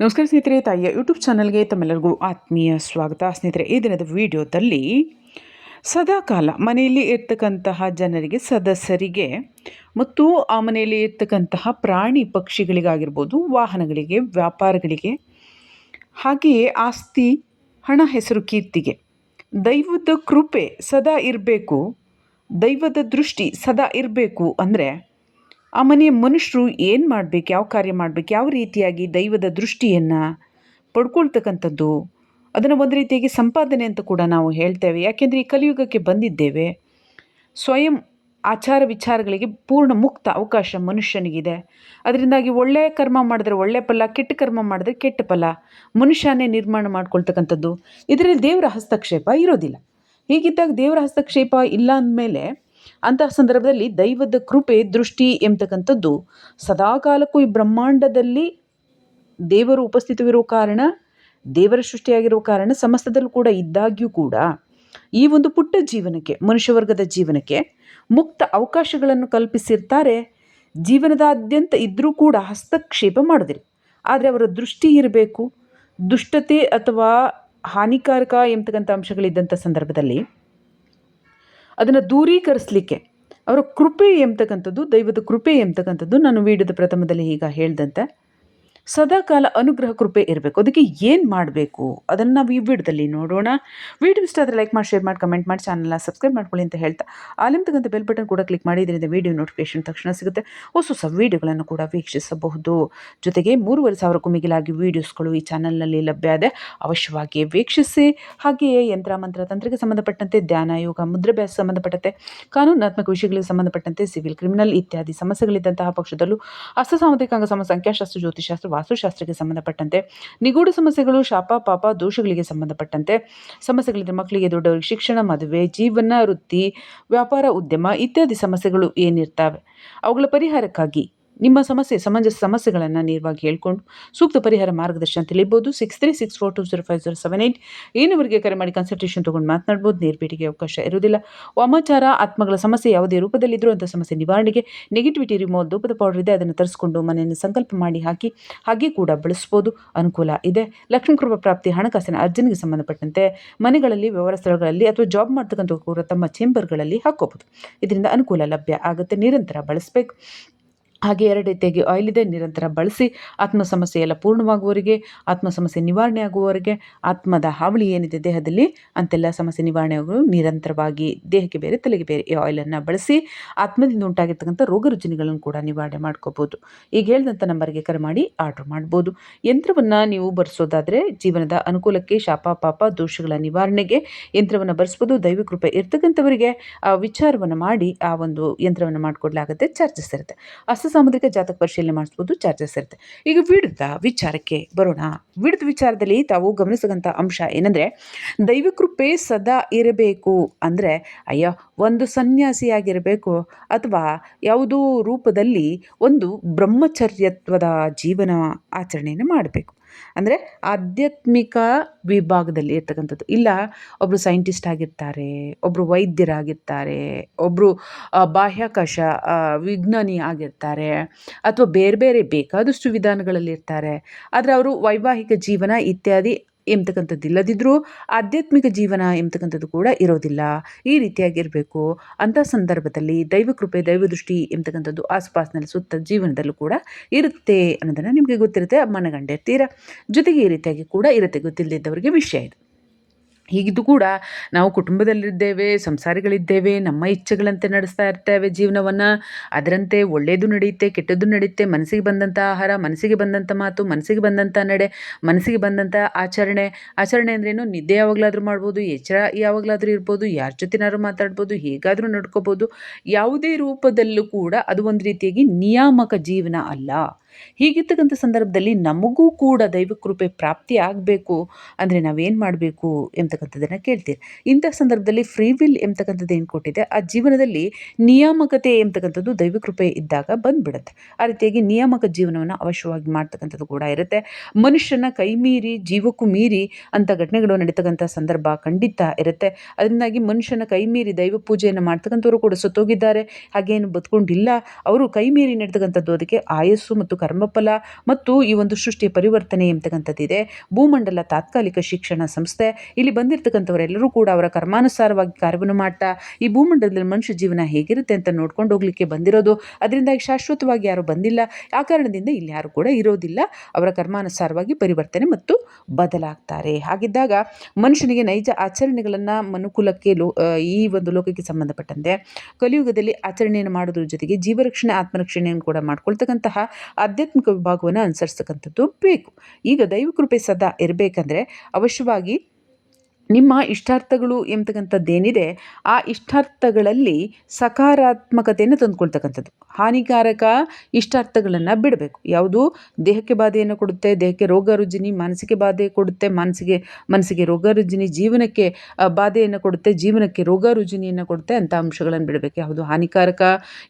ನಮಸ್ಕಾರ ಸ್ನೇಹಿತರೆ, ತಾಯಿಯ ಯೂಟ್ಯೂಬ್ ಚಾನಲ್ಗೆ ತಮ್ಮೆಲ್ಲರಿಗೂ ಆತ್ಮೀಯ ಸ್ವಾಗತ. ಸ್ನೇಹಿತರೆ, ಈ ದಿನದ ವಿಡಿಯೋದಲ್ಲಿ ಸದಾಕಾಲ ಮನೆಯಲ್ಲಿ ಇರ್ತಕ್ಕಂತಹ ಜನರಿಗೆ, ಸದಸ್ಯರಿಗೆ ಮತ್ತು ಆ ಮನೆಯಲ್ಲಿ ಇರ್ತಕ್ಕಂತಹ ಪ್ರಾಣಿ ಪಕ್ಷಿಗಳಿಗಾಗಿರ್ಬೋದು, ವಾಹನಗಳಿಗೆ, ವ್ಯಾಪಾರಗಳಿಗೆ, ಹಾಗೆಯೇ ಆಸ್ತಿ, ಹಣ, ಹೆಸರು, ಕೀರ್ತಿಗೆ ದೈವದ ಕೃಪೆ ಸದಾ ಇರಬೇಕು. ದೈವದ ದೃಷ್ಟಿ ಸದಾ ಇರಬೇಕು ಅಂದರೆ ಆ ಮನೆಯ ಮನುಷ್ಯರು ಏನು ಮಾಡಬೇಕು, ಯಾವ ಕಾರ್ಯ ಮಾಡಬೇಕು, ಯಾವ ರೀತಿಯಾಗಿ ದೈವದ ದೃಷ್ಟಿಯನ್ನು ಪಡ್ಕೊಳ್ತಕ್ಕಂಥದ್ದು, ಅದನ್ನು ಒಂದು ರೀತಿಯಾಗಿ ಸಂಪಾದನೆ ಅಂತ ಕೂಡ ನಾವು ಹೇಳ್ತೇವೆ. ಯಾಕೆಂದರೆ ಈ ಕಲಿಯುಗಕ್ಕೆ ಬಂದಿದ್ದೇವೆ. ಸ್ವಯಂ ಆಚಾರ ವಿಚಾರಗಳಿಗೆ ಪೂರ್ಣ ಮುಕ್ತ ಅವಕಾಶ ಮನುಷ್ಯನಿಗಿದೆ. ಅದರಿಂದಾಗಿ ಒಳ್ಳೆಯ ಕರ್ಮ ಮಾಡಿದ್ರೆ ಒಳ್ಳೆಯ ಫಲ, ಕೆಟ್ಟ ಕರ್ಮ ಮಾಡಿದ್ರೆ ಕೆಟ್ಟ ಫಲ ಮನುಷ್ಯನೇ ನಿರ್ಮಾಣ ಮಾಡ್ಕೊಳ್ತಕ್ಕಂಥದ್ದು. ಇದರಲ್ಲಿ ದೇವರ ಹಸ್ತಕ್ಷೇಪ ಇರೋದಿಲ್ಲ. ಹೀಗಿದ್ದಾಗ ದೇವರ ಹಸ್ತಕ್ಷೇಪ ಇಲ್ಲ ಅಂದಮೇಲೆ ಅಂತಹ ಸಂದರ್ಭದಲ್ಲಿ ದೈವದ ಕೃಪೆ, ದೃಷ್ಟಿ ಎಂಬತಕ್ಕಂಥದ್ದು ಸದಾಕಾಲಕ್ಕೂ ಈ ಬ್ರಹ್ಮಾಂಡದಲ್ಲಿ ದೇವರು ಉಪಸ್ಥಿತವಿರುವ ಕಾರಣ, ದೇವರ ಸೃಷ್ಟಿಯಾಗಿರುವ ಕಾರಣ ಸಮಸ್ತದಲ್ಲೂ ಕೂಡ ಇದ್ದಾಗ್ಯೂ ಕೂಡ ಈ ಒಂದು ಪುಟ್ಟ ಜೀವನಕ್ಕೆ, ಮನುಷ್ಯವರ್ಗದ ಜೀವನಕ್ಕೆ ಮುಕ್ತ ಅವಕಾಶಗಳನ್ನು ಕಲ್ಪಿಸಿರ್ತಾರೆ. ಜೀವನದಾದ್ಯಂತ ಇದ್ದರೂ ಕೂಡ ಹಸ್ತಕ್ಷೇಪ ಮಾಡೋದಿಲ್ಲ ಆದರೆ ಅವರ ದೃಷ್ಟಿ ಇರಬೇಕು. ದುಷ್ಟತೆ ಅಥವಾ ಹಾನಿಕಾರಕ ಎಂಬತಕ್ಕಂಥ ಅಂಶಗಳಿದ್ದಂಥ ಸಂದರ್ಭದಲ್ಲಿ ಅದನ್ನು ದೂರೀಕರಿಸಲಿಕ್ಕೆ. ಅವರ ಕೃಪೆ ಎಂಬತಕ್ಕಂಥದ್ದು ದೈವದ ಕೃಪೆ ಎಂಬತಕ್ಕಂಥದ್ದು ನಾನು ವೀಡಿಯೋದ ಪ್ರಥಮದಲ್ಲಿ ಈಗ ಹೇಳಿದಂತೆ. ಸದಾಕಾಲ ಅನುಗ್ರಹ ಕೃಪೆ ಇರಬೇಕು. ಅದಕ್ಕೆ ಏನು ಮಾಡಬೇಕು? ಅದನ್ನು ನಾವು ಈ ವಿಡಿಯೋದಲ್ಲಿ ನೋಡೋಣ. ವಿಡಿಯೋ ಇಷ್ಟ ಆದರೆ ಲೈಕ್ ಮಾಡಿ ಶೇರ್ ಮಾಡಿ ಕಮೆಂಟ್ ಮಾಡಿ ಚಾನಲ್ನ ಸಬ್ಸ್ಕ್ರೈಬ್ ಮಾಡ್ಕೊಳ್ಳಿ ಅಂತ ಹೇಳ್ತಾ. ಆಲಿಂತಕ್ಕಂಥ ಬೆಲ್ ಬಟನ್ ಕೂಡ ಕ್ಲಿಕ್ ಮಾಡಿ, ಇದರಿಂದ ವಿಡಿಯೋ ನೋಟಿಫಿಕೇಶನ್ ತಕ್ಷಣ ಸಿಗುತ್ತೆ. ಹೊಸ ಹೊಸ ವೀಡಿಯೋಗಳನ್ನು ಕೂಡ ವೀಕ್ಷಿಸಬಹುದು. ಜೊತೆಗೆ ಮೂರುವರೆ ಸಾವಿರಕ್ಕೂ ಮಿಗಿಲಾಗಿ ವೀಡಿಯೋಸ್ಗಳು ಈ ಚಾನಲ್ನಲ್ಲಿ ಲಭ್ಯ ಇದೆ. ಅವಶ್ಯವಾಗಿ ವೀಕ್ಷಿಸಿ. ಹಾಗೆಯೇ ಯಂತ್ರ, ಮಂತ್ರ, ತಂತ್ರಕ್ಕೆ ಸಂಬಂಧಪಟ್ಟಂತೆ ಧ್ಯಾನ, ಯೋಗ, ಮುದ್ರಾಭ್ಯಾಸ ಸಂಬಂಧಪಟ್ಟಂತೆ, ಕಾನೂನಾತ್ಮಕ ವಿಷಯಗಳಿಗೆ ಸಂಬಂಧಪಟ್ಟಂತೆ ಸಿವಿಲ್ ಕ್ರಿಮಿನಲ್ ಇತ್ಯಾದಿ ಸಮಸ್ಯೆಗಳಿದ್ದಂತಹ ಪಕ್ಷದಲ್ಲೂ ಹಸ್ತ ಸಾಮುದ್ರಿಕಾಂಗ ಸಮ ಸಂಖ್ಯಾಶಾಸ್ತ್ರ ಜ್ಯೋತಿಷಾಸ್ತ್ರ ವಾಸ್ತುಶಾಸ್ತ್ರಕ್ಕೆ ಸಂಬಂಧಪಟ್ಟಂತೆ, ನಿಗೂಢ ಸಮಸ್ಯೆಗಳು, ಶಾಪ, ಪಾಪ, ದೋಷಗಳಿಗೆ ಸಂಬಂಧಪಟ್ಟಂತೆ ಸಮಸ್ಯೆಗಳಿದ್ದರೆ ಮಕ್ಕಳಿಗೆ ದೊಡ್ಡವರಿಗೆ ಶಿಕ್ಷಣ, ಮದುವೆ, ಜೀವನ, ವೃತ್ತಿ, ವ್ಯಾಪಾರ, ಉದ್ಯಮ ಇತ್ಯಾದಿ ಸಮಸ್ಯೆಗಳು ಏನಿರ್ತವೆ? ಅವುಗಳ ಪರಿಹಾರಕ್ಕಾಗಿ ನಿಮ್ಮ ಸಮಸ್ಯೆ, ಸಮಂಜಸ ಸಮಸ್ಯೆಗಳನ್ನು ನೇರವಾಗಿ ಹೇಳ್ಕೊಂಡು ಸೂಕ್ತ ಪರಿಹಾರ ಮಾರ್ಗದರ್ಶನ ತಿಳಿಬೋದು. Six three six four two zero five zero seven eight ಏನವರಿಗೆ ಕರೆ ಮಾಡಿ ಕನ್ಸಲ್ಟೇಷನ್ ತೊಗೊಂಡು ಮಾತನಾಡ್ಬೋದು. ನೇರ್ಬೇಟಿಗೆ ಅವಕಾಶ ಇರುವುದಿಲ್ಲ. ವಾಮಾಚಾರ, ಆತ್ಮಗಳ ಸಮಸ್ಯೆ ಯಾವುದೇ ರೂಪದಲ್ಲಿದ್ದರೂ ಅಂಥ ಸಮಸ್ಯೆ ನಿವಾರಣೆಗೆ ನೆಗೆಟಿವಿಟಿ ರಿಮೋಲ್ ಧೂಪದ ಪೌಡರ್ ಇದೆ, ಅದನ್ನು ತರಿಸ್ಕೊಂಡು ಮನೆಯನ್ನು ಸಂಕಲ್ಪ ಮಾಡಿ ಹಾಕಿ, ಹಾಗೆ ಕೂಡ ಬಳಸ್ಬೋದು. ಅನುಕೂಲ ಇದೆ. ಲಕ್ಷ್ಮೀ ಕೃಪಾ ಪ್ರಾಪ್ತಿ, ಹಣಕಾಸಿನ ಅರ್ಜನಿಗೆ ಸಂಬಂಧಪಟ್ಟಂತೆ ಮನೆಗಳಲ್ಲಿ, ವ್ಯವಹಾರ ಸ್ಥಳಗಳಲ್ಲಿ ಅಥವಾ ಜಾಬ್ ಮಾಡ್ತಕ್ಕಂಥ ಕೂಡ ತಮ್ಮ ಚೇಂಬರ್ಗಳಲ್ಲಿ ಹಾಕೋಬೋದು ಇದರಿಂದ ಅನುಕೂಲ ಲಭ್ಯ ಆಗುತ್ತೆ. ನಿರಂತರ ಬಳಸಬೇಕು. ಹಾಗೆ ಎರಡು ರೀತಿಯಾಗಿ ಆಯಿಲ್ ಇದೆ ನಿರಂತರ ಬಳಸಿ ಆತ್ಮ ಸಮಸ್ಯೆ ಎಲ್ಲ ಪೂರ್ಣವಾಗುವವರಿಗೆ, ಆತ್ಮ ಸಮಸ್ಯೆ ನಿವಾರಣೆ ಆಗುವವರಿಗೆ, ಆತ್ಮದ ಹಾವಳಿ ಏನಿದೆ ದೇಹದಲ್ಲಿ, ಅಂತೆಲ್ಲ ಸಮಸ್ಯೆ ನಿವಾರಣೆ ಆಗುವ ನಿರಂತರವಾಗಿ ದೇಹಕ್ಕೆ ಬೇರೆ, ತಲೆಗೆ ಬೇರೆ ಈ ಆಯಿಲನ್ನು ಬಳಸಿ ಆತ್ಮದಿಂದ ಉಂಟಾಗಿರ್ತಕ್ಕಂಥ ರೋಗ ರುಜಿನಗಳನ್ನು ಕೂಡ ನಿವಾರಣೆ ಮಾಡ್ಕೋಬೋದು. ಈಗ ಹೇಳಿದಂಥ ನಂಬರ್ಗೆ ಕರೆ ಮಾಡಿ ಆರ್ಡ್ರ್ ಮಾಡ್ಬೋದು. ಯಂತ್ರವನ್ನು ನೀವು ಬರೆಸೋದಾದರೆ ಜೀವನದ ಅನುಕೂಲಕ್ಕೆ ಶಾಪ, ಪಾಪ, ದೋಷಗಳ ನಿವಾರಣೆಗೆ ಯಂತ್ರವನ್ನು ಬರೆಸ್ಬೋದು. ದೈವ ಕೃಪೆ ಇರ್ತಕ್ಕಂಥವರಿಗೆ ಆ ವಿಚಾರವನ್ನು ಮಾಡಿ ಆ ಒಂದು ಯಂತ್ರವನ್ನು ಮಾಡಿಕೊಡ್ಲಾಗುತ್ತೆ, ಚಾರ್ಜಸ್ ಇರುತ್ತೆ. ಅಸ್ತ ಸಾಮುದ್ರಿಕ ಜಾತಕ ಪರಿಶೀಲನೆ ಮಾಡಿಸ್ಬೋದು ಚಾರ್ಜಸ್ ಇರುತ್ತೆ. ಈಗ ವಿಡಿದ ವಿಚಾರಕ್ಕೆ ಬರೋಣ. ವಿಡ್ದ ವಿಚಾರದಲ್ಲಿ ತಾವು ಗಮನಿಸಿದಂಥ ಅಂಶ ಏನಂದರೆ ದೈವಕೃಪೆ ಸದಾ ಇರಬೇಕು ಅಂದರೆ, ಅಯ್ಯೋ, ಒಂದು ಸನ್ಯಾಸಿಯಾಗಿರಬೇಕು ಅಥವಾ ಯಾವುದೋ ರೂಪದಲ್ಲಿ ಒಂದು ಬ್ರಹ್ಮಚರ್ಯತ್ವದ ಜೀವನ ಆಚರಣೆಯನ್ನು ಮಾಡಬೇಕು. ಅಂದರೆ ಆಧ್ಯಾತ್ಮಿಕ ವಿಭಾಗದಲ್ಲಿ ಇರ್ತಕ್ಕಂಥದ್ದು. ಇಲ್ಲ ಒಬ್ಬರು ಸೈಂಟಿಸ್ಟ್ ಆಗಿರ್ತಾರೆ ಒಬ್ಬರು ವೈದ್ಯರಾಗಿರ್ತಾರೆ ಒಬ್ಬರು ಬಾಹ್ಯಾಕಾಶ ವಿಜ್ಞಾನಿ ಆಗಿರ್ತಾರೆ, ಅಥವಾ ಬೇರೆ ಬೇರೆ ಬೇಕಾದಷ್ಟು ವಿಧಾನಗಳಲ್ಲಿ ಇರ್ತಾರೆ. ಆದರೆ ಅವರು ವೈವಾಹಿಕ ಜೀವನ ಇತ್ಯಾದಿ ಎಂಬತಕ್ಕಂಥದ್ದು ಇಲ್ಲದಿದ್ದರೂ ಆಧ್ಯಾತ್ಮಿಕ ಜೀವನ ಎಂಬತಕ್ಕಂಥದ್ದು ಕೂಡ ಇರೋದಿಲ್ಲ. ಈ ರೀತಿಯಾಗಿರಬೇಕು. ಅಂಥ ಸಂದರ್ಭದಲ್ಲಿ ದೈವ ಕೃಪೆ, ದೈವ ದೈವದೃಷ್ಟಿ ಎಂಬತಕ್ಕಂಥದ್ದು ಆಸ್ಪಾಸ್ನಲ್ಲಿ ಸುತ್ತ ಜೀವನದಲ್ಲೂ ಕೂಡ ಇರುತ್ತೆ ಅನ್ನೋದನ್ನು ನಿಮಗೆ ಗೊತ್ತಿರುತ್ತೆ. ಮನಗಂಡಿರ್ತೀರ ಜೊತೆಗೆ ಈ ರೀತಿಯಾಗಿ ಕೂಡ ಇರುತ್ತೆ. ಗೊತ್ತಿಲ್ಲದಿದ್ದವರಿಗೆ ವಿಷಯ ಇದು. ಹೀಗಿದ್ದು ಕೂಡ ನಾವು ಕುಟುಂಬದಲ್ಲಿದ್ದೇವೆ, ಸಂಸಾರಿಗಳಿದ್ದೇವೆ, ನಮ್ಮ ಇಚ್ಛೆಗಳಂತೆ ನಡೆಸ್ತಾ ಇರ್ತೇವೆ ಜೀವನವನ್ನು. ಅದರಂತೆ ಒಳ್ಳೆಯದು ನಡೆಯುತ್ತೆ, ಕೆಟ್ಟದ್ದು ನಡೆಯುತ್ತೆ, ಮನಸ್ಸಿಗೆ ಬಂದಂಥ ಆಹಾರ, ಮನಸ್ಸಿಗೆ ಬಂದಂಥ ಮಾತು, ಮನಸ್ಸಿಗೆ ಬಂದಂಥ ನಡೆ ಮನಸ್ಸಿಗೆ ಬಂದಂಥ ಆಚರಣೆ. ಆಚರಣೆ ಅಂದ್ರೇನು ನಿದ್ದೆ ಯಾವಾಗಲಾದರೂ ಮಾಡ್ಬೋದು, ಎಚ್ಚರ ಯಾವಾಗಲಾದರೂ ಇರ್ಬೋದು, ಯಾರ ಜೊತೆನಾದ್ರು ಮಾತಾಡ್ಬೋದು, ಹೇಗಾದರೂ ನಡ್ಕೋಬೋದು. ಯಾವುದೇ ರೂಪದಲ್ಲೂ ಕೂಡ ಅದು ಒಂದು ರೀತಿಯಾಗಿ ನಿಯಾಮಕ ಜೀವನ ಅಲ್ಲ. ಹೀಗಿರ್ತಕ್ಕಂಥ ಸಂದರ್ಭದಲ್ಲಿ ನಮಗೂ ಕೂಡ ದೈವಕೃಪೆ ಪ್ರಾಪ್ತಿ ಆಗಬೇಕು ಅಂದರೆ ನಾವೇನು ಮಾಡಬೇಕು ಎಂಬತಕ್ಕಂಥದ್ದನ್ನು ಕೇಳ್ತೀರಿ. ಇಂಥ ಸಂದರ್ಭದಲ್ಲಿ ಫ್ರೀ ವಿಲ್ ಎಂಬತಕ್ಕಂಥದ್ದು ಏನು ಕೊಟ್ಟಿದೆ? ಆ ಜೀವನದಲ್ಲಿ ನಿಯಾಮಕತೆ ಎಂತಕ್ಕಂಥದ್ದು ದೈವಕೃಪೆ ಇದ್ದಾಗ ಬಂದ್ಬಿಡುತ್ತೆ. ಆ ರೀತಿಯಾಗಿ ನಿಯಾಮಕ ಜೀವನವನ್ನು ಅವಶ್ಯವಾಗಿ ಮಾಡ್ತಕ್ಕಂಥದ್ದು ಕೂಡ ಇರುತ್ತೆ. ಮನುಷ್ಯನ ಕೈ ಮೀರಿ, ಜೀವಕ್ಕೂ ಮೀರಿ ಅಂಥ ಘಟನೆಗಳು ನಡೀತಕ್ಕಂಥ ಸಂದರ್ಭ ಖಂಡಿತ ಇರುತ್ತೆ. ಅದರಿಂದಾಗಿ ಮನುಷ್ಯನ ಕೈ ಮೀರಿ ದೈವ ಪೂಜೆಯನ್ನು ಮಾಡ್ತಕ್ಕಂಥವ್ರು ಕೂಡ ಸತ್ತೋಗಿದ್ದಾರೆ. ಹಾಗೇನು ಬದುಕೊಂಡಿಲ್ಲ. ಅವರು ಕೈ ಮೀರಿ ನಡೀತಕ್ಕಂಥದ್ದು ಅದಕ್ಕೆ ಆಯಸ್ಸು ಮತ್ತು ಕರ್ಮಫಲ ಮತ್ತು ಈ ಒಂದು ಸೃಷ್ಟಿಯ ಪರಿವರ್ತನೆ ಎಂಬತಕ್ಕಂಥದ್ದಿದೆ ಭೂಮಂಡಲ ತಾತ್ಕಾಲಿಕ ಶಿಕ್ಷಣ ಸಂಸ್ಥೆ. ಇಲ್ಲಿ ಬಂದಿರತಕ್ಕಂಥವರೆಲ್ಲರೂ ಕೂಡ ಅವರ ಕರ್ಮಾನುಸಾರವಾಗಿ ಕಾರ್ಯವನ್ನು ಮಾಡ್ತಾ, ಈ ಭೂಮಂಡಲದಲ್ಲಿ ಮನುಷ್ಯ ಜೀವನ ಹೇಗಿರುತ್ತೆ ಅಂತ ನೋಡ್ಕೊಂಡು ಹೋಗ್ಲಿಕ್ಕೆ ಬಂದಿರೋದು. ಅದರಿಂದಾಗಿ ಶಾಶ್ವತವಾಗಿ ಯಾರು ಬಂದಿಲ್ಲ. ಆ ಕಾರಣದಿಂದ ಇಲ್ಲಿ ಯಾರು ಕೂಡ ಇರೋದಿಲ್ಲ. ಅವರ ಕರ್ಮಾನುಸಾರವಾಗಿ ಪರಿವರ್ತನೆ ಮತ್ತು ಬದಲಾಗ್ತಾರೆ. ಹಾಗಿದ್ದಾಗ ಮನುಷ್ಯನಿಗೆ ನೈಜ ಆಚರಣೆಗಳನ್ನು ಮನುಕುಲಕ್ಕೆ ಲೋ ಈ ಒಂದು ಲೋಕಕ್ಕೆ ಸಂಬಂಧಪಟ್ಟಂತೆ, ಕಲಿಯುಗದಲ್ಲಿ ಆಚರಣೆಯನ್ನು ಮಾಡೋದ್ರ ಜೊತೆಗೆ ಜೀವರಕ್ಷಣೆ, ಆತ್ಮರಕ್ಷಣೆಯನ್ನು ಕೂಡ ಮಾಡ್ಕೊಳ್ತಕ್ಕಂತಹ ಆಧ್ಯಾತ್ಮಿಕ ವಿಭಾಗವನ್ನು ಅನುಸರಿಸ್ತಕ್ಕಂಥದ್ದು ಬೇಕು. ಈಗ ದೈವಕೃಪೆ ಸದಾ ಇರಬೇಕಂದ್ರೆ ಅವಶ್ಯವಾಗಿ ನಿಮ್ಮ ಇಷ್ಟಾರ್ಥಗಳು ಎಂಬತಕ್ಕಂಥದ್ದೇನಿದೆ, ಆ ಇಷ್ಟಾರ್ಥಗಳಲ್ಲಿ ಸಕಾರಾತ್ಮಕತೆಯನ್ನು ತಂದುಕೊಳ್ತಕ್ಕಂಥದ್ದು. ಹಾನಿಕಾರಕ ಇಷ್ಟಾರ್ಥಗಳನ್ನು ಬಿಡಬೇಕು. ಯಾವುದು? ದೇಹಕ್ಕೆ ಬಾಧೆಯನ್ನು ಕೊಡುತ್ತೆ, ದೇಹಕ್ಕೆ ರೋಗ ರುಜಿನಿ, ಮಾನಸಿಕ ಬಾಧೆ ಕೊಡುತ್ತೆ ಮನಸ್ಸಿಗೆ ಮನಸ್ಸಿಗೆ ರೋಗ ರುಜಿನಿ, ಜೀವನಕ್ಕೆ ಬಾಧೆಯನ್ನು ಕೊಡುತ್ತೆ, ಜೀವನಕ್ಕೆ ರೋಗ ರುಜಿನಿಯನ್ನು ಕೊಡುತ್ತೆ ಅಂಥ ಅಂಶಗಳನ್ನು ಬಿಡಬೇಕು. ಯಾವುದು ಹಾನಿಕಾರಕ,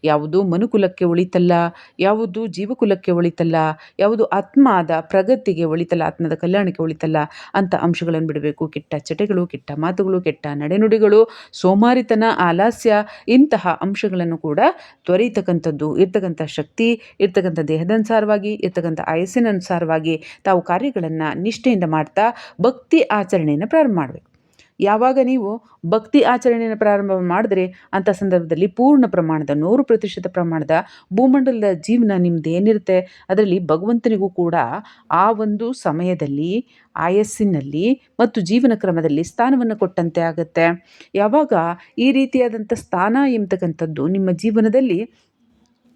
ಯಾವುದು ಮನುಕುಲಕ್ಕೆ ಒಳಿತಲ್ಲ, ಯಾವುದು ಜೀವಕುಲಕ್ಕೆ ಒಳಿತಲ್ಲ, ಯಾವುದು ಆತ್ಮದ ಪ್ರಗತಿಗೆ ಒಳಿತಲ್ಲ, ಆತ್ಮದ ಕಲ್ಯಾಣಕ್ಕೆ ಒಳಿತಲ್ಲ ಅಂತ ಅಂಶಗಳನ್ನು ಬಿಡಬೇಕು. ಕೆಟ್ಟ ಚಟಗಳು ಕೆಟ್ಟ ಮಾತುಗಳು, ಕೆಟ್ಟ ನಡೆನುಡಿಗಳು, ಸೋಮಾರಿತನ, ಆಲಸ್ಯ ಇಂತಹ ಅಂಶಗಳನ್ನು ಕೂಡ ತ್ವರಿತಕ್ಕಂಥದ್ದು, ಇರ್ತಕ್ಕಂಥ ಶಕ್ತಿ, ಇರ್ತಕ್ಕಂಥ ದೇಹದನುಸಾರವಾಗಿ ಇರ್ತಕ್ಕಂಥ ಆಯಸ್ಸಿನ ಅನುಸಾರವಾಗಿ ತಾವು ಕಾರ್ಯಗಳನ್ನು ನಿಷ್ಠೆಯಿಂದ ಮಾಡ್ತಾ ಭಕ್ತಿ ಆಚರಣೆಯನ್ನು ಪ್ರಾರಂಭ ಮಾಡಬೇಕು. ಯಾವಾಗ ನೀವು ಭಕ್ತಿ ಆಚರಣೆಯನ್ನು ಪ್ರಾರಂಭ ಮಾಡಿದ್ರೆ ಅಂಥ ಸಂದರ್ಭದಲ್ಲಿ ಪೂರ್ಣ ಪ್ರಮಾಣದ, ನೂರು ಪ್ರತಿಶತ ಪ್ರಮಾಣದ ಭೂಮಂಡಲದ ಜೀವನ ನಿಮ್ದು ಏನಿರುತ್ತೆ, ಅದರಲ್ಲಿ ಭಗವಂತನಿಗೂ ಕೂಡ ಆ ಒಂದು ಸಮಯದಲ್ಲಿ, ಆಯಸ್ಸಿನಲ್ಲಿ ಮತ್ತು ಜೀವನ ಕ್ರಮದಲ್ಲಿ ಸ್ಥಾನವನ್ನು ಕೊಟ್ಟಂತೆ ಆಗುತ್ತೆ. ಯಾವಾಗ ಈ ರೀತಿಯಾದಂಥ ಸ್ಥಾನ ಎಂಬತಕ್ಕಂಥದ್ದು ನಿಮ್ಮ ಜೀವನದಲ್ಲಿ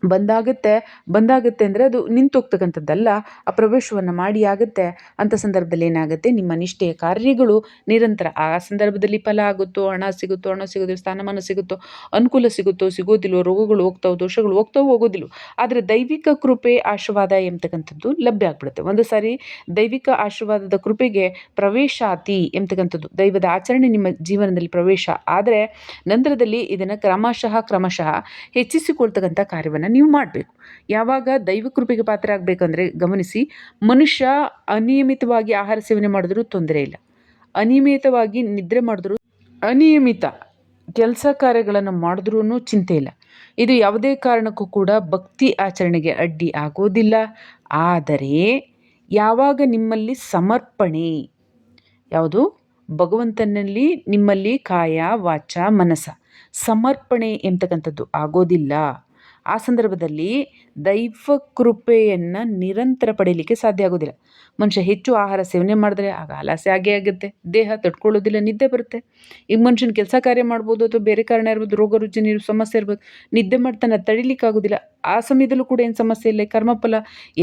ಬಂದಾಗುತ್ತೆ ಬಂದಾಗುತ್ತೆ ಅಂದರೆ ಅದು ನಿಂತೋಗ್ತಕ್ಕಂಥದ್ದಲ್ಲ. ಆ ಪ್ರವೇಶವನ್ನು ಮಾಡಿ ಆಗುತ್ತೆ. ಅಂಥ ಸಂದರ್ಭದಲ್ಲಿ ಏನಾಗುತ್ತೆ? ನಿಮ್ಮ ನಿಷ್ಠೆಯ ಕಾರ್ಯಗಳು ನಿರಂತರ ಆ ಸಂದರ್ಭದಲ್ಲಿ ಫಲ ಆಗುತ್ತೋ, ಹಣ ಸಿಗುತ್ತೋ, ಹಣ ಸಿಗೋದಿಲ್ಲ, ಸ್ಥಾನಮಾನ ಸಿಗುತ್ತೋ, ಅನುಕೂಲ ಸಿಗುತ್ತೋ ಸಿಗೋದಿಲ್ಲೋ ರೋಗಗಳು ಹೋಗ್ತಾವೆ, ದೋಷಗಳು ಹೋಗ್ತಾವೆ ಹೋಗೋದಿಲ್ಲ ಆದರೆ ದೈವಿಕ ಕೃಪೆ, ಆಶೀರ್ವಾದ ಎಂಬತಕ್ಕಂಥದ್ದು ಲಭ್ಯ ಆಗ್ಬಿಡುತ್ತೆ. ಒಂದು ಸಾರಿ ದೈವಿಕ ಆಶೀರ್ವಾದದ ಕೃಪೆಗೆ ಪ್ರವೇಶಾತಿ ಎಂಬತಕ್ಕಂಥದ್ದು. ದೈವದ ಆಚರಣೆ ನಿಮ್ಮ ಜೀವನದಲ್ಲಿ ಪ್ರವೇಶ. ಆದರೆ ನಂತರದಲ್ಲಿ ಇದನ್ನು ಕ್ರಮಶಃ ಕ್ರಮಶಃ ಹೆಚ್ಚಿಸಿಕೊಳ್ತಕ್ಕಂಥ ಕಾರ್ಯವನ್ನು ನೀವು ಮಾಡಬೇಕು. ಯಾವಾಗ ದೈವ ಕೃಪೆಗೆ ಪಾತ್ರ ಆಗಬೇಕಂದ್ರೆ ಗಮನಿಸಿ, ಮನುಷ್ಯ ಅನಿಯಮಿತವಾಗಿ ಆಹಾರ ಸೇವನೆ ಮಾಡಿದ್ರೂ ತೊಂದರೆ ಇಲ್ಲ. ಅನಿಯಮಿತವಾಗಿ ನಿದ್ರೆ ಮಾಡಿದ್ರೂ, ಅನಿಯಮಿತ ಕೆಲಸ ಕಾರ್ಯಗಳನ್ನು ಮಾಡಿದ್ರೂ ಚಿಂತೆ ಇಲ್ಲ. ಇದು ಯಾವುದೇ ಕಾರಣಕ್ಕೂ ಕೂಡ ಭಕ್ತಿ ಆಚರಣೆಗೆ ಅಡ್ಡಿ ಆಗೋದಿಲ್ಲ. ಆದರೆ ಯಾವಾಗ ನಿಮ್ಮಲ್ಲಿ ಸಮರ್ಪಣೆ, ಯಾವುದು? ಭಗವಂತನಲ್ಲಿ ನಿಮ್ಮಲ್ಲಿ ಕಾಯ, ವಾಚ ಮನಸ ಸಮರ್ಪಣೆ ಎಂತಕ್ಕಂಥದ್ದು ಆಗೋದಿಲ್ಲ. ಆ ಸಂದರ್ಭದಲ್ಲಿ ದೈವ ಕೃಪೆಯನ್ನು ನಿರಂತರ ಪಡೀಲಿಕ್ಕೆ ಸಾಧ್ಯ ಆಗೋದಿಲ್ಲ ಮನುಷ್ಯ ಹೆಚ್ಚು ಆಹಾರ ಸೇವನೆ ಮಾಡಿದ್ರೆ ಆಗ ಆಲಸ್ಯ ಆಗೇ ಆಗುತ್ತೆ. ದೇಹ ತಡ್ಕೊಳ್ಳೋದಿಲ್ಲ ನಿದ್ದೆ ಬರುತ್ತೆ. ಈಗ ಮನುಷ್ಯನ ಕೆಲಸ ಕಾರ್ಯ ಮಾಡ್ಬೋದು ಅಥವಾ ಬೇರೆ ಕಾರಣ ಇರ್ಬೋದು, ರೋಗ ರುಜಿನ ಸಮಸ್ಯೆ ಇರ್ಬೋದು, ನಿದ್ದೆ ಮಾಡ್ತಾನೆ ತಡಿಲಿಕ್ಕೆ ತಡಿಲಿಕ್ಕಾಗೋದಿಲ್ಲ ಆ ಸಮಯದಲ್ಲೂ ಕೂಡ ಏನು ಸಮಸ್ಯೆ ಇಲ್ಲ. ಕರ್ಮಫಲ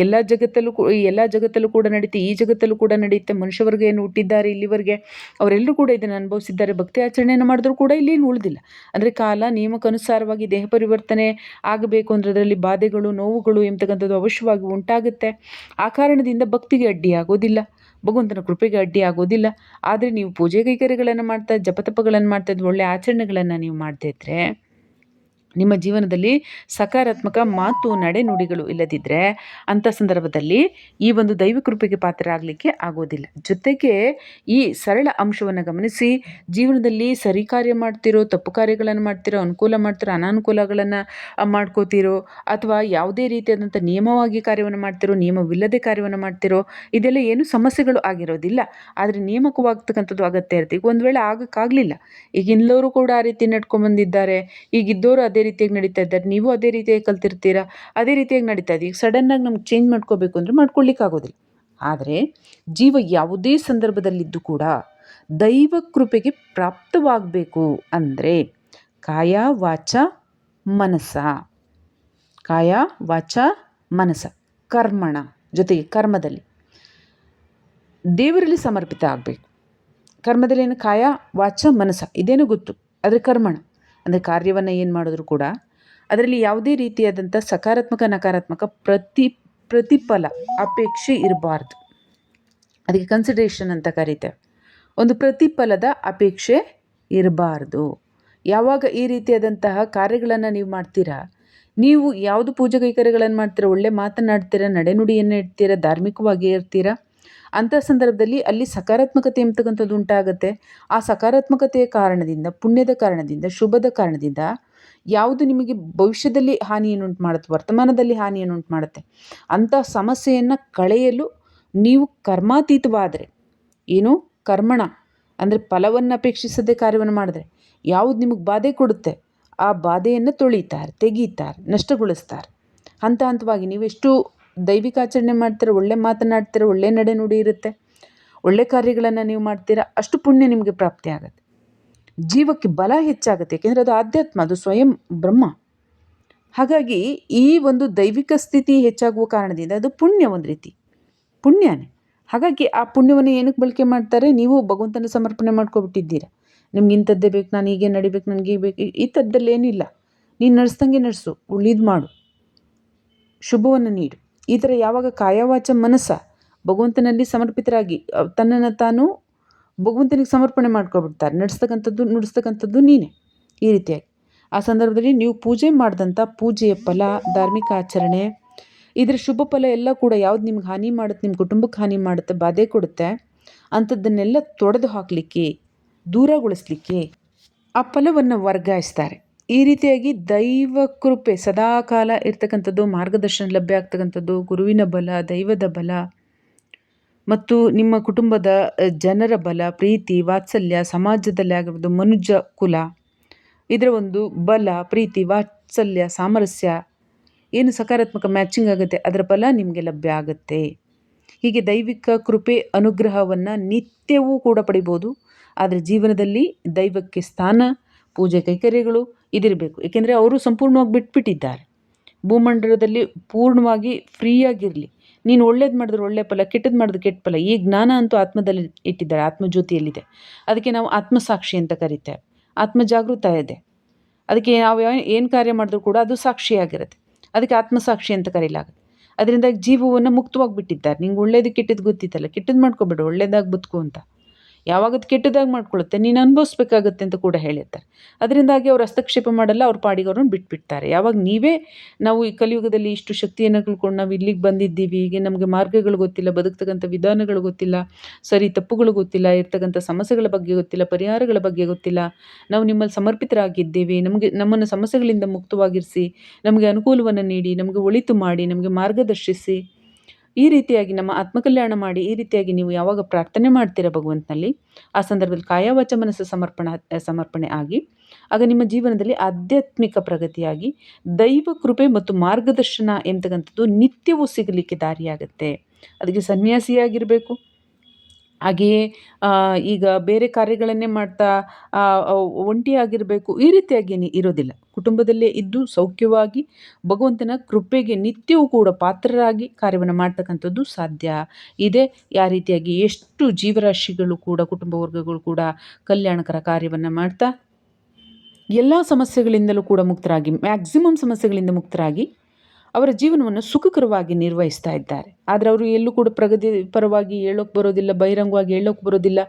ಎಲ್ಲ ಜಗತ್ತಲ್ಲೂ ಎಲ್ಲ ಜಗತ್ತಲ್ಲೂ ಕೂಡ ನಡೀತೆ, ಈ ಜಗತ್ತಲ್ಲೂ ಕೂಡ ನಡೆಯುತ್ತೆ ಮನುಷ್ಯವರ್ಗ ಏನು ಹುಟ್ಟಿದ್ದಾರೆ ಇಲ್ಲಿವರೆಗೆ, ಅವರೆಲ್ಲರೂ ಕೂಡ ಇದನ್ನು ಅನುಭವಿಸಿದ್ದಾರೆ. ಭಕ್ತಿ ಆಚರಣೆಯನ್ನು ಮಾಡಿದ್ರು ಕೂಡ ಇಲ್ಲೇನು ಉಳಿದಿಲ್ಲ. ಅಂದರೆ ಕಾಲ, ನಿಯಮಕ್ಕನುಸಾರವಾಗಿ ದೇಹ ಪರಿವರ್ತನೆ ಆಗಬೇಕು ಅಂದರೆ ಅದರಲ್ಲಿ ಬಾಧೆಗಳು, ನೋವುಗಳು ಎಂಬತಕ್ಕಂಥದ್ದು ಅವಶ್ಯವಾಗಿ ಉಂಟಾಗುತ್ತೆ. ಆ ಕಾರಣದಿಂದ ಭಕ್ತಿಗೆ ಅಡ್ಡಿ ಆಗೋದಿಲ್ಲ. ಭಗವಂತನ ಕೃಪೆಗೆ ಅಡ್ಡಿ ಆಗೋದಿಲ್ಲ. ಆದರೆ ನೀವು ಪೂಜೆ ಕೈಕರ್ಯಗಳನ್ನು ಮಾಡ್ತಾ, ಜಪತಪಗಳನ್ನು ಮಾಡ್ತಾ ಇದ್ದು ಒಳ್ಳೆಯ ಆಚರಣೆಗಳನ್ನು ನೀವು ಮಾಡ್ತಾ ಇದ್ದರೆ ನಿಮ್ಮ ಜೀವನದಲ್ಲಿ ಸಕಾರಾತ್ಮಕ ಮಾತು ನಡೆನುಡಿಗಳು ಇಲ್ಲದಿದ್ದರೆ ಅಂಥ ಸಂದರ್ಭದಲ್ಲಿ ಈ ಒಂದು ದೈವ ಕೃಪೆಗೆ ಪಾತ್ರರಾಗಲಿಕ್ಕೆ ಆಗೋದಿಲ್ಲ. ಜೊತೆಗೆ ಈ ಸರಳ ಅಂಶವನ್ನು ಗಮನಿಸಿ, ಜೀವನದಲ್ಲಿ ಸರಿ ಕಾರ್ಯ ಮಾಡ್ತಿರೋ, ತಪ್ಪು ಕಾರ್ಯಗಳನ್ನು ಮಾಡ್ತಿರೋ, ಅನುಕೂಲ ಮಾಡ್ತಿರೋ, ಅನಾನುಕೂಲಗಳನ್ನು ಮಾಡ್ಕೋತಿರೋ, ಅಥವಾ ಯಾವುದೇ ರೀತಿಯಾದಂಥ ನಿಯಮವಾಗಿ ಕಾರ್ಯವನ್ನು ಮಾಡ್ತಿರೋ, ನಿಯಮವಿಲ್ಲದೆ ಕಾರ್ಯವನ್ನು ಮಾಡ್ತಿರೋ, ಇದೆಲ್ಲ ಏನು ಸಮಸ್ಯೆಗಳು ಆಗಿರೋದಿಲ್ಲ. ಆದರೆ ನಿಯಮಕವಾಗ್ತಕ್ಕಂಥದ್ದು ಅಗತ್ಯ ಇರ್ತೀವಿ ಒಂದು ವೇಳೆ ಆಗಕ್ಕಾಗಲಿಲ್ಲ. ಈಗ ಕೂಡ ಆ ರೀತಿ ನಡ್ಕೊಂಡು ಬಂದಿದ್ದಾರೆ. ಈಗಿದ್ದವರು ಅದೇ ರೀತಿಯಾಗಿ ನಡೀತಾ ಇದ್ದಾರೆ. ನೀವು ಅದೇ ರೀತಿಯಾಗಿ ಕಲ್ತಿರ್ತೀರಾ? ಅದೇ ರೀತಿಯಾಗಿ ನಡೀತಾ ಇದೆ. ಈಗ ಸಡನ್ನಾಗಿ ನಮ್ಗೆ ಚೇಂಜ್ ಮಾಡ್ಕೋಬೇಕು ಅಂದರೆ ಮಾಡ್ಕೊಳ್ಳಿಕ್ಕಾಗೋದಿಲ್ಲ ಆದರೆ ಜೀವ ಯಾವುದೇ ಸಂದರ್ಭದಲ್ಲಿದ್ದು ಕೂಡ ದೈವ ಕೃಪೆಗೆ ಪ್ರಾಪ್ತವಾಗಬೇಕು ಅಂದರೆ ಕಾಯ ವಾಚ ಮನಸ. ಕಾಯ ವಾಚ ಮನಸ. ಕರ್ಮಣ ಜೊತೆಗೆ ಕರ್ಮದಲ್ಲಿ. ದೇವರಲ್ಲಿ ಸಮರ್ಪಿತ ಆಗಬೇಕು. ಕರ್ಮದಲ್ಲಿ ಏನು ಕಾಯ ವಾಚ ಮನಸ. ಇದೇನು ಗೊತ್ತು. ಆದರೆ ಕರ್ಮಣ. ಅಂದರೆ ಕಾರ್ಯವನ್ನು ಏನು ಮಾಡಿದ್ರು ಕೂಡ ಅದರಲ್ಲಿ ಯಾವುದೇ ರೀತಿಯಾದಂಥ ಸಕಾರಾತ್ಮಕ, ನಕಾರಾತ್ಮಕ ಪ್ರತಿ, ಪ್ರತಿಫಲ, ಅಪೇಕ್ಷೆ ಇರಬಾರ್ದು. ಅದಕ್ಕೆ ಕನ್ಸಿಡ್ರೇಷನ್ ಅಂತ ಕರೀತೇವೆ ಒಂದು ಪ್ರತಿಫಲದ ಅಪೇಕ್ಷೆ ಇರಬಾರ್ದು. ಯಾವಾಗ ಈ ರೀತಿಯಾದಂತಹ ಕಾರ್ಯಗಳನ್ನು ನೀವು ಮಾಡ್ತೀರಾ? ನೀವು ಯಾವುದು ಪೂಜೆ ಕೈಕರ್ಯಗಳನ್ನು ಮಾಡ್ತೀರಾ? ಒಳ್ಳೆ ಮಾತನಾಡ್ತೀರಾ ನಡೆನುಡಿಯನ್ನು ಇಡ್ತೀರಾ? ಧಾರ್ಮಿಕವಾಗಿ ಇರ್ತೀರಾ? ಅಂಥ ಸಂದರ್ಭದಲ್ಲಿ ಅಲ್ಲಿ ಸಕಾರಾತ್ಮಕತೆ ಎಂಬತಕ್ಕಂಥದ್ದು ಉಂಟಾಗುತ್ತೆ. ಆ ಸಕಾರಾತ್ಮಕತೆಯ ಕಾರಣದಿಂದ, ಪುಣ್ಯದ ಕಾರಣದಿಂದ, ಶುಭದ ಕಾರಣದಿಂದ ಯಾವುದು ನಿಮಗೆ ಭವಿಷ್ಯದಲ್ಲಿ ಹಾನಿಯನ್ನುಂಟು ಮಾಡುತ್ತೆ ವರ್ತಮಾನದಲ್ಲಿ ಹಾನಿಯನ್ನುಂಟು ಮಾಡುತ್ತೆ ಅಂಥ ಸಮಸ್ಯೆಯನ್ನು ಕಳೆಯಲು ನೀವು ಕರ್ಮಾತೀತವಾದರೆ, ಏನು? ಕರ್ಮಣ, ಅಂದರೆ ಫಲವನ್ನು ಅಪೇಕ್ಷಿಸದೆ ಕಾರ್ಯವನ್ನು ಮಾಡಿದ್ರೆ ಯಾವುದು ನಿಮಗೆ ಬಾಧೆ ಕೊಡುತ್ತೆ, ಆ ಬಾಧೆಯನ್ನು ತೊಳೀತಾರೆ, ತೆಗೀತಾರೆ, ನಷ್ಟಗೊಳಿಸ್ತಾರೆ. ಹಂತ ಹಂತವಾಗಿ ನೀವೆಷ್ಟು ದೈವಿಕ ಆಚರಣೆ ಮಾಡ್ತೀರ, ಒಳ್ಳೆ ಮಾತನಾಡ್ತೀರ, ಒಳ್ಳೆ ನಡೆ ನುಡಿ ಇರುತ್ತೆ, ಒಳ್ಳೆ ಕಾರ್ಯಗಳನ್ನು ನೀವು ಮಾಡ್ತೀರಾ, ಅಷ್ಟು ಪುಣ್ಯ ನಿಮಗೆ ಪ್ರಾಪ್ತಿ ಆಗುತ್ತೆ. ಜೀವಕ್ಕೆ ಬಲ ಹೆಚ್ಚಾಗುತ್ತೆ ಏಕೆಂದರೆ ಅದು ಆಧ್ಯಾತ್ಮ, ಅದು ಸ್ವಯಂ ಬ್ರಹ್ಮ. ಹಾಗಾಗಿ ಈ ಒಂದು ದೈವಿಕ ಸ್ಥಿತಿ ಹೆಚ್ಚಾಗುವ ಕಾರಣದಿಂದ ಅದು ಪುಣ್ಯ ಒಂದು ರೀತಿ, ಪುಣ್ಯನೇ. ಹಾಗಾಗಿ ಆ ಪುಣ್ಯವನ್ನು ಏನಕ್ಕೆ ಬಳಕೆ ಮಾಡ್ತಾರೆ? ನೀವು ಭಗವಂತನ ಸಮರ್ಪಣೆ ಮಾಡ್ಕೊಬಿಟ್ಟಿದ್ದೀರಾ. ನಿಮ್ಗೆ ಇಂಥದ್ದೇ ಬೇಕು, ನಾನು ಹೀಗೆ ನಡಿಬೇಕು, ನನಗೆ ಬೇಕು, ಈ ಥರದಲ್ಲಿ ಏನಿಲ್ಲ. ನೀನು ನಡೆಸ್ದಂಗೆ ನಡೆಸು ಉಳಿದು ಮಾಡು. ಶುಭವನ್ನು ನೀಡು. ಈ ಥರ ಯಾವಾಗ ಕಾಯವಾಚ ಮನಸ್ಸ ಭಗವಂತನಲ್ಲಿ ಸಮರ್ಪಿತರಾಗಿ ತನ್ನನ್ನು ತಾನು ಭಗವಂತನಿಗೆ ಸಮರ್ಪಣೆ ಮಾಡ್ಕೊಬಿಡ್ತಾರೆ. ನಡೆಸ್ತಕ್ಕಂಥದ್ದು, ನುಡಿಸ್ತಕ್ಕಂಥದ್ದು ನೀನೇ ಈ ರೀತಿಯಾಗಿ. ಆ ಸಂದರ್ಭದಲ್ಲಿ ನೀವು ಪೂಜೆ ಮಾಡಿದಂಥ ಪೂಜೆಯ ಫಲ, ಧಾರ್ಮಿಕ ಆಚರಣೆ, ಇದರ ಶುಭ ಫಲ ಎಲ್ಲ ಕೂಡ ಯಾವ್ದು ನಿಮ್ಗೆ ಹಾನಿ ಮಾಡುತ್ತೆ, ನಿಮ್ಮ ಕುಟುಂಬಕ್ಕೆ ಹಾನಿ ಮಾಡುತ್ತೆ, ಬಾಧೆ ಕೊಡುತ್ತೆ, ಅಂಥದ್ದನ್ನೆಲ್ಲ ತೊಡೆದು ಹಾಕಲಿಕ್ಕೆ ದೂರಗೊಳಿಸ್ಲಿಕ್ಕೆ ಆ ಫಲವನ್ನು ವರ್ಗಾಯಿಸ್ತಾರೆ. ಈ ರೀತಿಯಾಗಿ ದೈವ ಕೃಪೆ, ಸದಾಕಾಲ ಇರ್ತಕ್ಕಂಥದ್ದು, ಮಾರ್ಗದರ್ಶನ ಲಭ್ಯ ಆಗ್ತಕ್ಕಂಥದ್ದು, ಗುರುವಿನ ಬಲ, ದೈವದ ಬಲ, ಮತ್ತು ನಿಮ್ಮ ಕುಟುಂಬದ ಜನರ ಬಲ, ಪ್ರೀತಿ, ವಾತ್ಸಲ್ಯ, ಸಮಾಜದಲ್ಲಿ ಆಗಿರ್ಬೋದು ಮನುಜ ಕುಲ, ಇದರ ಒಂದು ಬಲ, ಪ್ರೀತಿ, ವಾತ್ಸಲ್ಯ, ಸಾಮರಸ್ಯ, ಏನು ಸಕಾರಾತ್ಮಕ ಮ್ಯಾಚಿಂಗ್ ಆಗುತ್ತೆ, ಅದರ ಫಲ ನಿಮಗೆ ಲಭ್ಯ ಆಗುತ್ತೆ. ಹೀಗೆ ದೈವಿಕ ಕೃಪೆ ಅನುಗ್ರಹವನ್ನು ನಿತ್ಯವೂ ಕೂಡ ಪಡಿಬೋದು. ಆದರೆ ಜೀವನದಲ್ಲಿ ದೈವಕ್ಕೆ ಸ್ಥಾನ, ಪೂಜೆ, ಕೈಕರ್ಯಗಳು ಇದಿರಬೇಕು. ಏಕೆಂದರೆ ಅವರು ಸಂಪೂರ್ಣವಾಗಿ ಬಿಟ್ಬಿಟ್ಟಿದ್ದಾರೆ. ಭೂಮಂಡಲದಲ್ಲಿ ಪೂರ್ಣವಾಗಿ ಫ್ರೀಯಾಗಿರಲಿ. ನೀನು ಒಳ್ಳೇದು ಮಾಡಿದ್ರೆ ಒಳ್ಳೆ ಫಲ ಕೆಟ್ಟದ್ದು ಮಾಡಿದ್ರೆ ಕೆಟ್ಟ ಫಲ, ಈ ಜ್ಞಾನ ಅಂತೂ ಆತ್ಮದಲ್ಲಿ ಇಟ್ಟಿದ್ದಾರೆ, ಆತ್ಮಜ್ಯೋತಿಯಲ್ಲಿದೆ. ಅದಕ್ಕೆ ನಾವು ಆತ್ಮಸಾಕ್ಷಿ ಅಂತ ಕರಿತೇವೆ ಆತ್ಮ ಜಾಗೃತ ಇದೆ. ಅದಕ್ಕೆ ನಾವು ಏನು ಕಾರ್ಯ ಮಾಡಿದ್ರು ಕೂಡ ಅದು ಸಾಕ್ಷಿಯಾಗಿರುತ್ತೆ. ಅದಕ್ಕೆ ಆತ್ಮಸಾಕ್ಷಿ ಅಂತ ಕರೀಲಾಗುತ್ತೆ ಅದರಿಂದ ಜೀವವನ್ನು ಮುಕ್ತವಾಗಿ ಬಿಟ್ಟಿದ್ದಾರೆ. ನಿಂಗೆ ಒಳ್ಳೇದು ಕೆಟ್ಟದ್ದು ಗೊತ್ತಿತ್ತಲ್ಲ ಕೆಟ್ಟದ್ದು ಮಾಡ್ಕೊಬೇಡ, ಒಳ್ಳೇದಾಗಿ ಬದುಕು ಅಂತ. ಯಾವಾಗ ಅದು ಕೆಟ್ಟದಾಗಿ ಮಾಡ್ಕೊಳ್ಳುತ್ತೆ ನೀನು ಅನುಭವಿಸ್ಬೇಕಾಗತ್ತೆ ಅಂತ ಕೂಡ ಹೇಳಿರ್ತಾರೆ. ಅದರಿಂದಾಗಿ ಅವ್ರು ಹಸ್ತಕ್ಷೇಪ ಮಾಡಲ್ಲ, ಅವ್ರ ಪಾಡಿಗೆ ಬಿಟ್ಬಿಡ್ತಾರೆ. ಯಾವಾಗ ನೀವೇ ನಾವು ಈ ಕಲಿಯುಗದಲ್ಲಿ ಇಷ್ಟು ಶಕ್ತಿಯನ್ನು ಕಳ್ಕೊಂಡು ನಾವು ಇಲ್ಲಿಗೆ ಬಂದಿದ್ದೀವಿ ಈಗ ನಮಗೆ ಮಾರ್ಗಗಳು ಗೊತ್ತಿಲ್ಲ, ಬದುಕ್ತಕ್ಕಂಥ ವಿಧಾನಗಳು ಗೊತ್ತಿಲ್ಲ, ಸರಿ ತಪ್ಪುಗಳು ಗೊತ್ತಿಲ್ಲ, ಇರ್ತಕ್ಕಂಥ ಸಮಸ್ಯೆಗಳ ಬಗ್ಗೆ ಗೊತ್ತಿಲ್ಲ, ಪರಿಹಾರಗಳ ಬಗ್ಗೆ ಗೊತ್ತಿಲ್ಲ, ನಾವು ನಿಮ್ಮಲ್ಲಿ ಸಮರ್ಪಿತರಾಗಿದ್ದೇವೆ, ನಮಗೆ ನಮ್ಮನ್ನು ಸಮಸ್ಯೆಗಳಿಂದ ಮುಕ್ತವಾಗಿರಿಸಿ, ನಮಗೆ ಅನುಕೂಲವನ್ನು ನೀಡಿ, ನಮಗೆ ಒಳಿತು ಮಾಡಿ, ನಮಗೆ ಮಾರ್ಗದರ್ಶಿಸಿ ಈ ರೀತಿಯಾಗಿ ನಮ್ಮ ಆತ್ಮಕಲ್ಯಾಣ ಮಾಡಿ, ಈ ರೀತಿಯಾಗಿ ನೀವು ಯಾವಾಗ ಪ್ರಾರ್ಥನೆ ಮಾಡ್ತೀರ ಭಗವಂತನಲ್ಲಿ, ಆ ಸಂದರ್ಭದಲ್ಲಿ ಕಾಯವಾಚ ಮನಸ್ಸು ಸಮರ್ಪಣ ಸಮರ್ಪಣೆ ಆಗಿ, ಆಗ ನಿಮ್ಮ ಜೀವನದಲ್ಲಿ ಆಧ್ಯಾತ್ಮಿಕ ಪ್ರಗತಿಯಾಗಿ, ದೈವ ಕೃಪೆ ಮತ್ತು ಮಾರ್ಗದರ್ಶನ ಎಂತಕ್ಕಂಥದ್ದು ನಿತ್ಯವೂ ಸಿಗಲಿಕ್ಕೆ ದಾರಿಯಾಗುತ್ತೆ. ಅದಕ್ಕೆ ಸನ್ಯಾಸಿಯಾಗಿರಬೇಕು. ಹಾಗೆಯೇ ಈಗ ಬೇರೆ ಕಾರ್ಯಗಳನ್ನೇ ಮಾಡ್ತಾ ಒಂಟಿಯಾಗಿರಬೇಕು, ಈ ರೀತಿಯಾಗಿ ಇರೋದಿಲ್ಲ. ಕುಟುಂಬದಲ್ಲೇ ಇದ್ದು ಸೌಖ್ಯವಾಗಿ, ಭಗವಂತನ ಕೃಪೆಗೆ ನಿತ್ಯವೂ ಕೂಡ ಪಾತ್ರರಾಗಿ ಕಾರ್ಯವನ್ನು ಮಾಡ್ತಕ್ಕಂಥದ್ದು ಸಾಧ್ಯ. ಇದೆ ಯಾವ ರೀತಿಯಾಗಿ ಎಷ್ಟು ಜೀವರಾಶಿಗಳು ಕೂಡ, ಕುಟುಂಬ ವರ್ಗಗಳು ಕೂಡ ಕಲ್ಯಾಣಕರ ಕಾರ್ಯವನ್ನು ಮಾಡ್ತಾ, ಎಲ್ಲ ಸಮಸ್ಯೆಗಳಿಂದಲೂ ಕೂಡ ಮುಕ್ತರಾಗಿ ಮ್ಯಾಕ್ಸಿಮಮ್ ಸಮಸ್ಯೆಗಳಿಂದ ಮುಕ್ತರಾಗಿ ಅವರ ಜೀವನವನ್ನು ಸುಖಕರವಾಗಿ ನಿರ್ವಹಿಸ್ತಾ ಇದ್ದಾರೆ. ಆದರೆ ಅವರು ಎಲ್ಲೂ ಕೂಡ ಪ್ರಗತಿ ಪರವಾಗಿ ಹೇಳೋಕೆ ಬರೋದಿಲ್ಲ, ಬಹಿರಂಗವಾಗಿ ಹೇಳೋಕೆ ಬರೋದಿಲ್ಲ.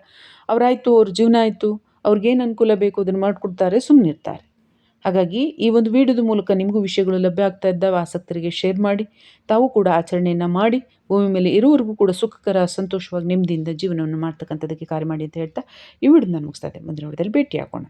ಅವರಾಯಿತು, ಅವ್ರ ಜೀವನ ಆಯಿತು ಅವ್ರಿಗೇನು ಅನುಕೂಲ ಬೇಕು ಅದನ್ನು ಮಾಡಿಕೊಡ್ತಾರೆ ಸುಮ್ಮನಿರ್ತಾರೆ ಹಾಗಾಗಿ ಈ ಒಂದು ವಿಡಿಯೋದ ಮೂಲಕ ನಿಮಗೂ ವಿಷಯಗಳು ಲಭ್ಯ ಆಗ್ತಾ ಇದ್ದಾವೆ ಆಸಕ್ತರಿಗೆ ಶೇರ್ ಮಾಡಿ, ತಾವು ಕೂಡ ಆಚರಣೆಯನ್ನು ಮಾಡಿ, ಭೂಮಿ ಮೇಲೆ ಇರುವವರೆಗೂ ಕೂಡ ಸುಖಕರ, ಸಂತೋಷವಾಗಿ, ನೆಮ್ಮದಿಯಿಂದ ಜೀವನವನ್ನು ಮಾಡ್ತಕ್ಕಂಥದ್ದಕ್ಕೆ ಕಾರ್ಯ ಮಾಡಿ ಅಂತ ಹೇಳ್ತಾ ಈ ವಿಡಿಯೋ ನಾನು ಮುಗಿಸ್ತಾ ಇದ್ದೆ. ಮುಂದಿನ ವಿಡಿಯೋದಲ್ಲಿ ಭೇಟಿ ಹಾಕೋಣ